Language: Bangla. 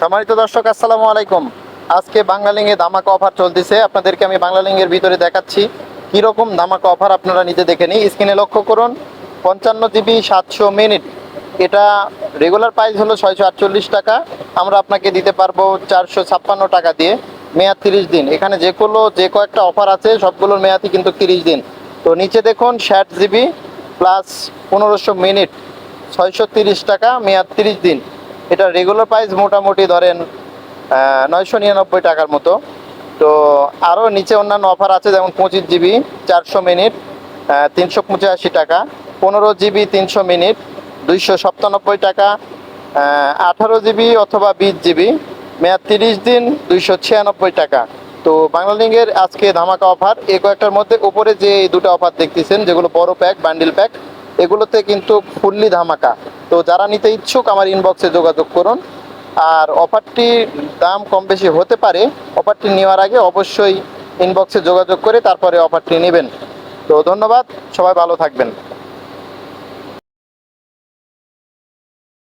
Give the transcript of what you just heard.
সম্মানিত দর্শক, আসসালামু আলাইকুম। আজকে বাংলালিংয়ে ধামাকা অফার চলতেছে। আপনাদেরকে আমি বাংলালিংয়ের ভিতরে দেখাচ্ছি কীরকম ধামাকা অফার আপনারা নিজে দেখে নিই স্ক্রিনে লক্ষ্য করুন, পঞ্চান্ন জিবি সাতশো মিনিট। এটা রেগুলার প্রাইস হলো ছয়শো আটচল্লিশ টাকা। আমরা আপনাকে দিতে পারব চারশো ছাপ্পান্ন টাকা দিয়ে, মেয়াদ তিরিশ দিন। এখানে যে কোনো, যে কয়েকটা অফার আছে, সবগুলোর মেয়াদই কিন্তু তিরিশ দিন। তো নিচে দেখুন, ষাট জিবি প্লাস পনেরোশো মিনিট, ছয়শো তিরিশ টাকা, মেয়াদ তিরিশ দিন। এটা রেগুলার প্রাইস মোটামুটি ধরেন নয়শো নিরানব্বই টাকার মতো। তো আরও নিচে অন্যান্য অফার আছে, যেমন পঁচিশ জিবি চারশো মিনিট তিনশো পঁচাশি টাকা, পনেরো জিবি তিনশো মিনিট, দুইশো সপ্তানব্বই টাকা আঠারো জিবি অথবা বিশ জিবি মেয়াদ তিরিশ দিন, দুইশো ছিয়ানব্বই টাকা। তো বাংলালিংকের আজকে ধামাকা অফার এই কয়েকটার মধ্যে উপরে যে দুটো অফার দেখতেছেন, যেগুলো বড় প্যাক বান্ডিল প্যাক এগুলোতে কিন্তু ফুললি ধামাকা। তো যারা নিতে ইচ্ছুক আমার ইনবক্সে যোগাযোগ করুন। আর অফারটির দাম কম বেশি হতে পারে অফারটি নেওয়ার আগে অবশ্যই ইনবক্সে যোগাযোগ করে তারপরে অফারটি নেবেন। তো ধন্যবাদ, সবাই ভালো থাকবেন।